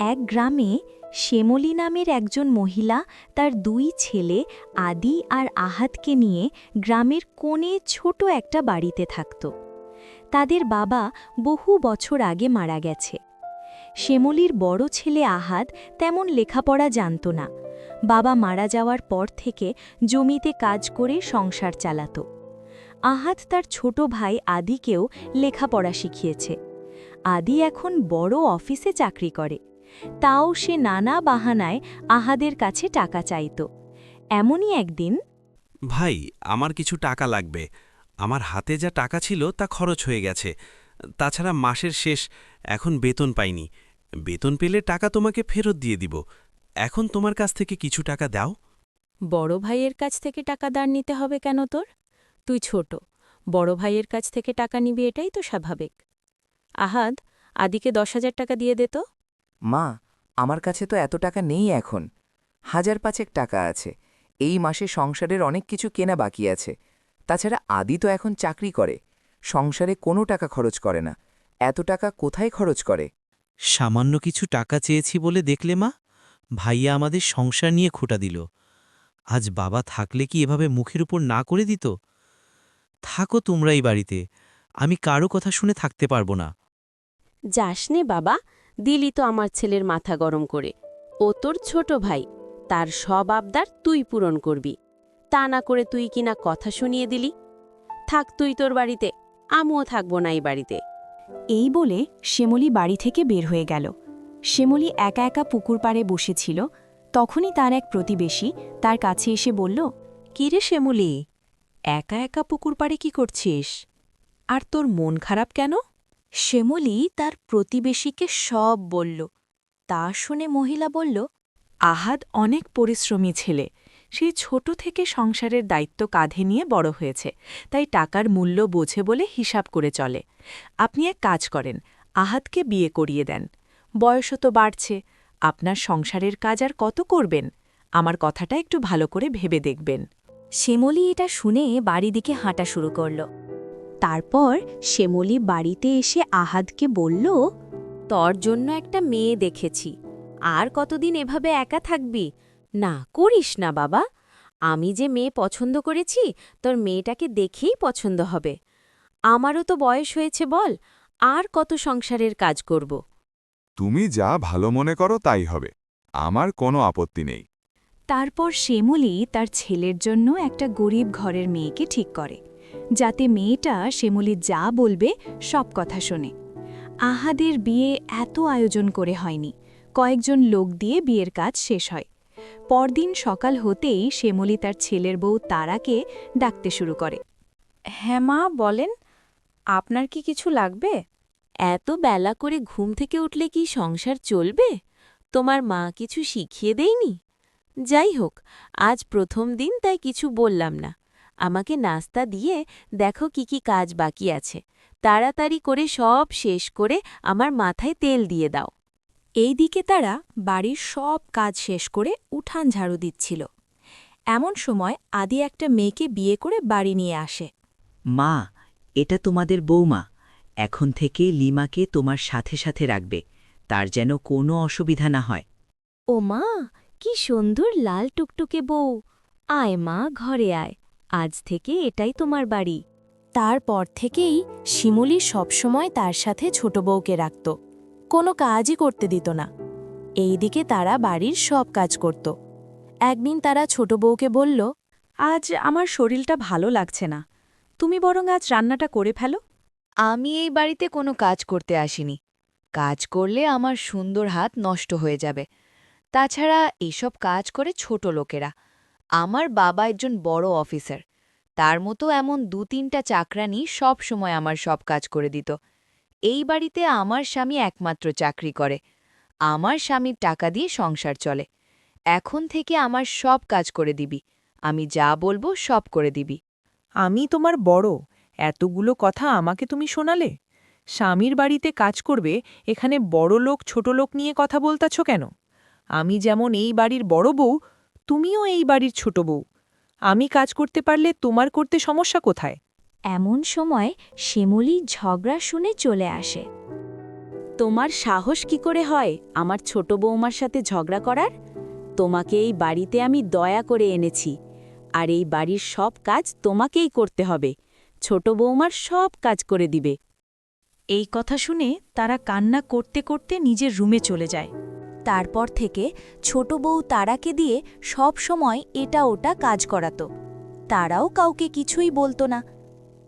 এক গ্রামে শ্যামলী নামের একজন মহিলা তার দুই ছেলে আদি আর আহাতকে নিয়ে গ্রামের কোণে ছোট একটা বাড়িতে থাকত। তাদের বাবা বহু বছর আগে মারা গেছে। শ্যামলীর বড় ছেলে আহাদ তেমন লেখাপড়া জানত না। বাবা মারা যাওয়ার পর থেকে জমিতে কাজ করে সংসার চালাত। আহাদ তার ছোট ভাই আদিকেও লেখাপড়া শিখিয়েছে। আদি এখন বড় অফিসে চাকরি করে। তাও সে নানা বাহানায় আহাদের কাছে টাকা চাইত। এমনই একদিন ভাই আমার কিছু টাকা লাগবে। আমার হাতে যা টাকা ছিল তা খরচ হয়ে গেছে। তাছাড়া মাসের শেষ এখন বেতন পাইনি। বেতন পেলে টাকা তোমাকে ফেরত দিয়ে দিব। এখন তোমার কাছ থেকে কিছু টাকা দাও। বড় ভাইয়ের কাছ থেকে টাকা দাঁড় নিতে হবে কেন তোর? তুই ছোট। বড় ভাইয়ের কাছ থেকে টাকা নিবি এটাই তো স্বাভাবিক। আহাদ আদিকে দশ হাজার টাকা দিয়ে দে তো। মা আমার কাছে তো এত টাকা নেই এখন। হাজার পাঁচেক টাকা আছে। এই মাসে সংসারের অনেক কিছু কেনা বাকি আছে। তাছাড়া আদি তো এখন চাকরি করে। সংসারে কোনো টাকা খরচ করে না। এত টাকা কোথায় খরচ করে? সামান্য কিছু টাকা চেয়েছি বলে দেখলে মা? ভাইয়া আমাদের সংসার নিয়ে খোটা দিল। আজ বাবা থাকলে কি এভাবে মুখের উপর না করে দিত? থাকো তোমরাই বাড়িতে। আমি কারও কথা শুনে থাকতে পারব না। যাস নে বাবা। দিলি তো আমার ছেলের মাথা গরম করে। ও তোর ছোট ভাই তার সব আবদার তুই পূরণ করবি। তা না করে তুই কিনা কথা শুনিয়ে দিলি? থাক তুই তোর বাড়িতে আমিও থাকব না এই বাড়িতে। এই বলে শ্যামলী বাড়ি থেকে বের হয়ে গেল। শ্যামলী একা একা পুকুর পাড়ে বসেছিল। তখনই তার এক প্রতিবেশী তার কাছে এসে বলল কিরে শ্যামলি? একা একা পুকুর পাড়ে কি করছিস? আর তোর মন খারাপ কেন? শ্যামলী তার প্রতিবেশীকে সব বলল। তা শুনে মহিলা বলল, আহাদ অনেক পরিশ্রমী ছেলে। সে ছোট থেকে সংসারের দায়িত্ব কাঁধে নিয়ে বড় হয়েছে, তাই টাকার মূল্য বোঝে বলে হিসাব করে চলে। আপনি এক কাজ করেন, আহাদকে বিয়ে করিয়ে দেন। বয়সও তো বাড়ছে, আপনার সংসারের কাজ আর কত করবেন? আমার কথাটা একটু ভালো করে ভেবে দেখবেন। শ্যামলী এটা শুনে বাড়ি দিকে হাঁটা শুরু করল। তারপর শ্যামলী বাড়িতে এসে আহাদকে বলল তোর জন্য একটা মেয়ে দেখেছি। আর কতদিন এভাবে একা থাকবি? না করিস না বাবা। আমি যে মেয়ে পছন্দ করেছি তোর মেয়েটাকে দেখেই পছন্দ হবে। আমারও তো বয়স হয়েছে বল আর কত সংসারের কাজ করব? তুমি যা ভালো মনে করো তাই হবে। আমার কোনো আপত্তি নেই। তারপর শ্যামলী তার ছেলের জন্য একটা গরিব ঘরের মেয়েকে ঠিক করে। যাতে মেয়েটা শ্যামলী যা বলবে সব কথা শোনে। আহাদের বিয়ে এত আয়োজন করে হয়নি। কয়েকজন লোক দিয়ে বিয়ের কাজ শেষ হয়। পরদিন সকাল হতেই শ্যামলী তার ছেলের বউ তারাকে ডাকতে শুরু করে। হ্যাঁ মা বলেন। আপনার কি কিছু লাগবে? এত বেলা করে ঘুম থেকে উঠলে কি সংসার চলবে? তোমার মা কিছু শিখিয়ে দেয়নি? যাই হোক আজ প্রথম দিন তাই কিছু বললাম না। আমাকে নাস্তা দিয়ে দেখো কি কি কাজ বাকি আছে। তাড়াতাড়ি করে সব শেষ করে আমার মাথায় তেল দিয়ে দাও। এই দিকে তারা বাড়ির সব কাজ শেষ করে উঠান ঝাড়ু দিচ্ছিল। এমন সময় আদি একটা মেয়েকে বিয়ে করে বাড়ি নিয়ে আসে। মা এটা তোমাদের বৌমা। এখন থেকে লিমাকে তোমার সাথে সাথে রাখবে। তার যেন কোনো অসুবিধা না হয়। ও মা কি সুন্দর লাল টুকটুকে বউ। আয় মা ঘরে আয়। আজ থেকে এটাই তোমার বাড়ি। তারপর থেকেই শিমুলি সবসময় তার সাথে ছোট বউকে রাখত। কোনো কাজই করতে দিত না। এইদিকে তারা বাড়ির সব কাজ করত। একদিন তারা ছোট বউকে বলল আজ আমার শরীরটা ভালো লাগছে না। তুমি বরং আজ রান্নাটা করে ফেলো। আমি এই বাড়িতে কোনো কাজ করতে আসিনি। কাজ করলে আমার সুন্দর হাত নষ্ট হয়ে যাবে। তাছাড়া এইসব কাজ করে ছোট লোকেরা। আমার বাবা একজন বড় অফিসার। তার মতো এমন দু তিনটা চাকরানি সব সময় আমার সব কাজ করে দিত। এই বাড়িতে আমার স্বামী একমাত্র চাকরি করে। আমার স্বামীর টাকা দিয়ে সংসার চলে। এখন থেকে আমার সব কাজ করে দিবি। আমি যা বলব সব করে দিবি। আমি তোমার বড়। এতগুলো কথা আমাকে তুমি শোনালে? স্বামীর বাড়িতে কাজ করবে, এখানে বড় লোক ছোট লোক নিয়ে কথা বলতাছ কেন? আমি যেমন এই বাড়ির বড় বউ তুমিও এই বাড়ির ছোট বউ। আমি কাজ করতে পারলে তোমার করতে সমস্যা কোথায়? এমন সময় শিমুলি ঝগড়া শুনে চলে আসে। তোমার সাহস কি করে হয় আমার ছোট বৌমার সাথে ঝগড়া করার? তোমাকে এই বাড়িতে আমি দয়া করে এনেছি। আর এই বাড়ির সব কাজ তোমাকেই করতে হবে। ছোট বৌমার সব কাজ করে দিবে। এই কথা শুনে তারা কান্না করতে করতে নিজের রুমে চলে যায়। তারপর থেকে ছোট বউ তারাকে দিয়ে সব সময় এটা ওটা কাজ করাতো। তারাও কাউকে কিছুই বলতো না।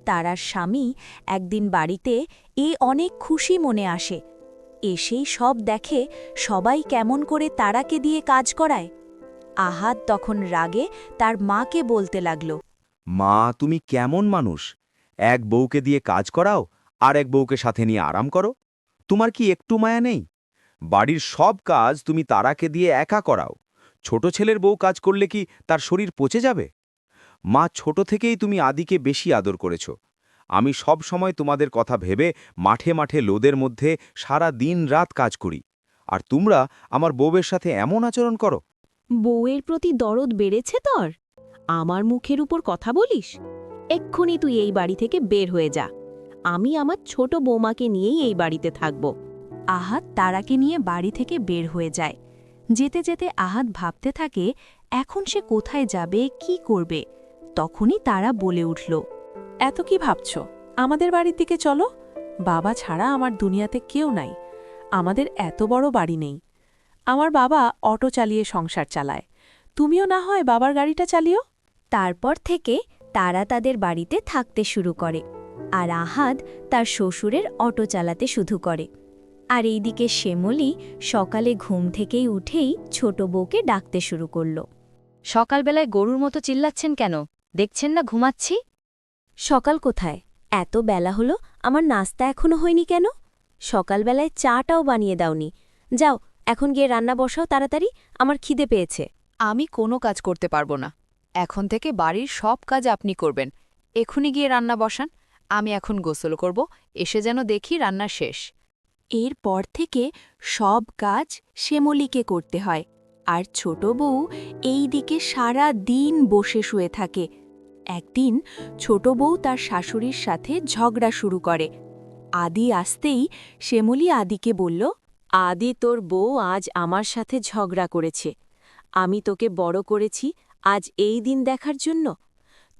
তারার স্বামী একদিন বাড়িতে এ অনেক খুশি মনে আসে। এসেই সব দেখে সবাই কেমন করে তারাকে দিয়ে কাজ করায়। আহাত তখন রাগে তার মাকে বলতে লাগল, মা, তুমি কেমন মানুষ? এক বউকে দিয়ে কাজ করাও আর এক বউকে সাথে নিয়ে আরাম করো? তোমার কি একটু মায়া নেই? বাড়ির সব কাজ তুমি তারাকে দিয়ে একা করাও। ছোট ছেলের বউ কাজ করলে কি তার শরীর পচে যাবে? মা, ছোট থেকেই তুমি আদিকে বেশি আদর করেছ। আমি সব সময় তোমাদের কথা ভেবে মাঠে মাঠে লোদের মধ্যে সারা দিন রাত কাজ করি। আর তোমরা আমার বউয়ের সাথে এমন আচরণ করো। বউয়ের প্রতি দরদ বেড়েছে তোর? আমার মুখের উপর কথা বলিস? এক্ষুনি তুই এই বাড়ি থেকে বের হয়ে যা। আমি আমার ছোট বৌমাকে নিয়েই এই বাড়িতে থাকব। আহাত তারাকে নিয়ে বাড়ি থেকে বের হয়ে যায়। যেতে যেতে আহাত ভাবতে থাকে, এখন সে কোথায় যাবে, কি করবে? তখনই তারা বলে উঠল, এত কি ভাবছ? আমাদের বাড়ির দিকে চলো। বাবা ছাড়া আমার দুনিয়াতে কেউ নাই। আমাদের এত বড় বাড়ি নেই। আমার বাবা অটো চালিয়ে সংসার চালায়। তুমিও না হয় বাবার গাড়িটা চালিও? তারপর থেকে তারা তাদের বাড়িতে থাকতে শুরু করে। আর আহাদ তার শ্বশুরের অটো চালাতে শুধু করে। আর এইদিকে শ্যামলী সকালে ঘুম থেকেই উঠেই ছোট বউকে ডাকতে শুরু করল। সকালবেলায় গরুর মতো চিল্লাচ্ছেন কেন? দেখছেন না ঘুমাচ্ছি? সকাল কোথায়? এত বেলা হলো আমার নাস্তা এখনও হয়নি কেন? সকালবেলায় চাটাও বানিয়ে দাওনি। যাও এখন গিয়ে রান্না বসাও তাড়াতাড়ি আমার খিদে পেয়েছে। আমি কোনো কাজ করতে পারব না। এখন থেকে বাড়ির সব কাজ আপনি করবেন। এখনই গিয়ে রান্না বসান আমি এখন গোসল করব এসে যেন দেখি রান্না শেষ। এরপর থেকে সব কাজ শ্যামলীকে করতে হয়। আর ছোট বউ এই দিকে সারা দিন বসে শুয়ে থাকে। একদিন ছোট বউ তার শাশুড়ির সাথে ঝগড়া শুরু করে। আদি আসতেই শ্যামলী আদিকে বলল, আদি, তোর বউ আজ আমার সাথে ঝগড়া করেছে। আমি তোকে বড় করেছি আজ এই দিন দেখার জন্য।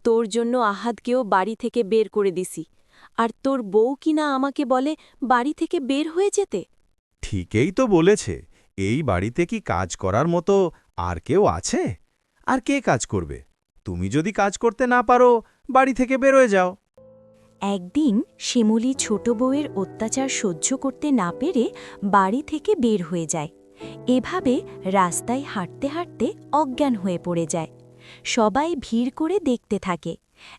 তোর জন্য আহাদকেও বাড়ি থেকে বের করে দিছি। আর তোর বউ কিনা আমাকে বলে বাড়ি থেকে বের হয়ে যেতে? ঠিকই তো বলেছে। এই বাড়িতে কি কাজ করার মতো আর কেউ আছে? আর কে কাজ করবে? তুমি যদি কাজ করতে না পারো বাড়ি থেকে বেরোয় যাও। একদিন শ্যামলী ছোট বউয়ের অত্যাচার সহ্য করতে না পেরে বাড়ি থেকে বের হয়ে যায়। এভাবে রাস্তায় হাঁটতে হাঁটতে অজ্ঞান হয়ে পড়ে যায়। সবাই ভিড় করে দেখতে থাকে।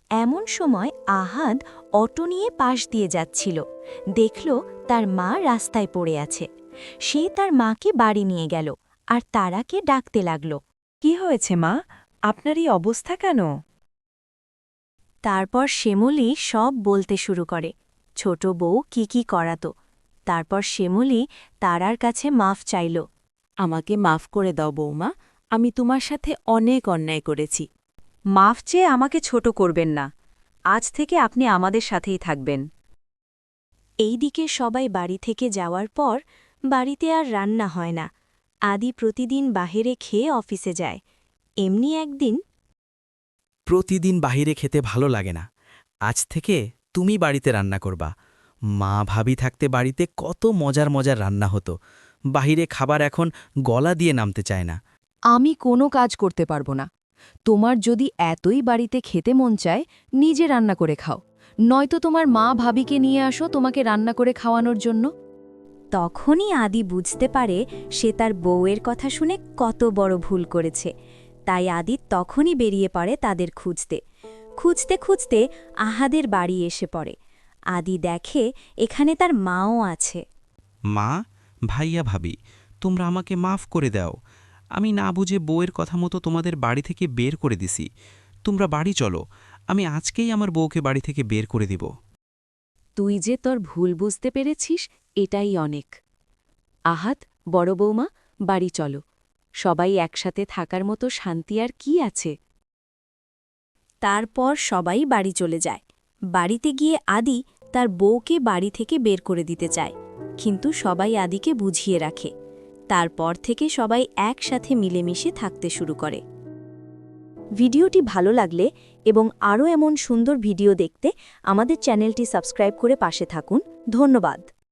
এমন সময় আহাদ অটো নিয়ে পাশ দিয়ে যাচ্ছিল। দেখল তার মা রাস্তায় পড়ে আছে। সে তার মাকে বাড়ি নিয়ে গেল আর তারাকে ডাকতে লাগল। কি হয়েছে মা? আপনার এই অবস্থা কেন? তারপর শ্যামলী সব বলতে শুরু করে। ছোট বউ কি কি করাতো। তারপর শ্যামলী তারার কাছে মাফ চাইল। আমাকে মাফ করে দাও বৌমা আমি তোমার সাথে অনেক অন্যায় করেছি। মাফ চেয়ে আমাকে ছোট করবেন না। আজ থেকে আপনি আমাদের সাথেই থাকবেন। এইদিকে সবাই বাড়ি থেকে যাওয়ার পর বাড়িতে আর রান্না হয় না। আদি প্রতিদিন বাহিরে খেয়ে অফিসে যায়। এমনি একদিন প্রতিদিন বাহিরে খেতে ভালো লাগে না। আজ থেকে তুমি বাড়িতে রান্না করবা। মা ভাবি থাকতে বাড়িতে কত মজার মজার রান্না হতো। বাহিরে খাবার এখন গলা দিয়ে নামতে চায় না। আমি কোনো কাজ করতে পারব না। তোমার যদি এতই বাড়িতে খেতে মন চায় নিজে রান্না করে খাও। নয়তো তোমার মা ভাবিকে নিয়ে আসো তোমাকে রান্না করে খাওয়ানোর জন্য। তখনই আদি বুঝতে পারে সে তার বউয়ের কথা শুনে কত বড় ভুল করেছে। তাই আদি তখনই বেরিয়ে পড়ে তাদের খুঁজতে। খুঁজতে খুঁজতে আহাদের বাড়ি এসে পড়ে। আদি দেখে এখানে তার মাও আছে। মা ভাইয়া ভাবি তোমরা আমাকে মাফ করে দাও। আমি না বুঝে বউয়ের কথা মতো তোমাদের বাড়ি থেকে বের করে দিছি। তোমরা বাড়ি চলো, আমি আজকেই আমার বউকে বাড়ি থেকে বের করে দিব। তুই যে তোর ভুল বুঝতে পেরেছিস, এটাই অনেক। আহাত, বড় বৌমা বাড়ি চলো। সবাই একসাথে থাকার মতো শান্তি আর কি আছে? তারপর সবাই বাড়ি চলে যায়। বাড়িতে গিয়ে আদি তার বউকে বাড়ি থেকে বের করে দিতে চায়। কিন্তু সবাই আদিকে বুঝিয়ে রাখে। তারপর থেকে সবাই একসাথে মিলেমিশে থাকতে শুরু করে। ভিডিওটি ভালো লাগলে এবং আরও এমন সুন্দর ভিডিও দেখতে আমাদের চ্যানেলটি সাবস্ক্রাইব করে পাশে থাকুন। ধন্যবাদ।